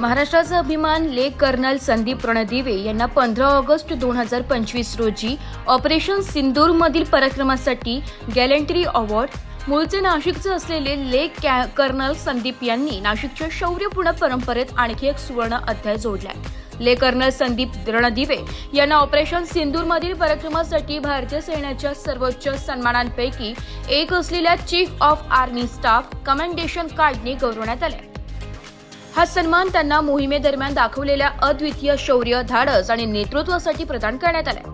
महाराष्ट्राचा अभिमान ले कर्नल संदीप रणदिवे यांना पंधरा ऑगस्ट दोन हजार पंचवीस रोजी ऑपरेशन सिंदूरमधील पराक्रमासाठी गॅलेंटरी अवॉर्ड. मूळचे नाशिकचे असलेले ले कॅ कर्नल संदीप यांनी नाशिकच्या शौर्यपूर्ण परंपरेत आणखी एक सुवर्ण अध्याय जोडलाय. ले कर्नल संदीप रणदिवे यांना ऑपरेशन सिंदूरमधील पराक्रमासाठी भारतीय सैन्याच्या सर्वोच्च सन्मानांपैकी एक असलेल्या chief of army staff commendation कार्डने गौरवण्यात आले हा सन्मान त्यांना मोहिमेदरम्यान दाखवलेल्या अद्वितीय शौर्य धाडस आणि नेतृत्वासाठी प्रदान करण्यात आला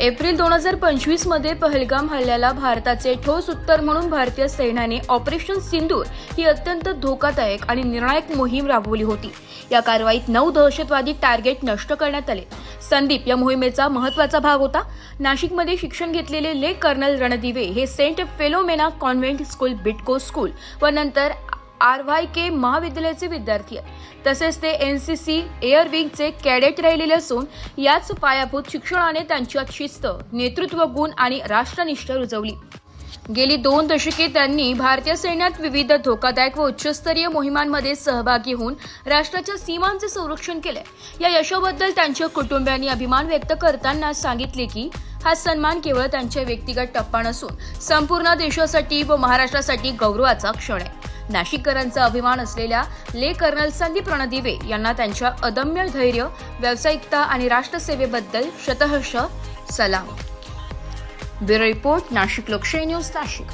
एप्रिल दोन हजार पंचवीसमध्ये पहलगाम हल्ल्याला भारताचे ठोस उत्तर म्हणून भारतीय सैन्याने ऑपरेशन सिंदूर ही अत्यंत धोकादायक आणि निर्णायक मोहीम राबवली होती. या कारवाईत नऊ दहशतवादी टार्गेट नष्ट करण्यात आले. संदीप या मोहिमेचा महत्त्वाचा भाग होता. नाशिकमध्ये शिक्षण घेतलेले ले कर्नल रणदिवे हे Saint Philomena convent school Bytco school व नंतर आर वाय के महाविद्यालयाचे विद्यार्थी आहेत. तसेच ते एन सी सी एअर विंगचे कॅडेट राहिलेले असून याच पायाभूत शिक्षणाने त्यांच्यात शिस्त नेतृत्व गुण आणि राष्ट्रनिष्ठा रुजवली. गेली दोन दशके त्यांनी भारतीय सैन्यात विविध धोकादायक व उच्चस्तरीय मोहिमांमध्ये सहभागी होऊन राष्ट्राच्या सीमांचे संरक्षण केले. या यशाबद्दल त्यांच्या कुटुंबियांनी अभिमान व्यक्त करताना सांगितले की हा सन्मान केवळ त्यांच्या व्यक्तिगत टप्पा नसून संपूर्ण देशासाठी व महाराष्ट्रासाठी गौरवाचा क्षण आहे. नाशिककरांचा अभिमान असलेल्या ले कर्नल संदीप रणदिवे यांना त्यांच्या अदम्य धैर्य व्यावसायिकता आणि राष्ट्रसेवेबद्दल शतहर्ष सलाम. ब्युरो रिपोर्ट नाशिक लोकशाही न्यूज नाशिक.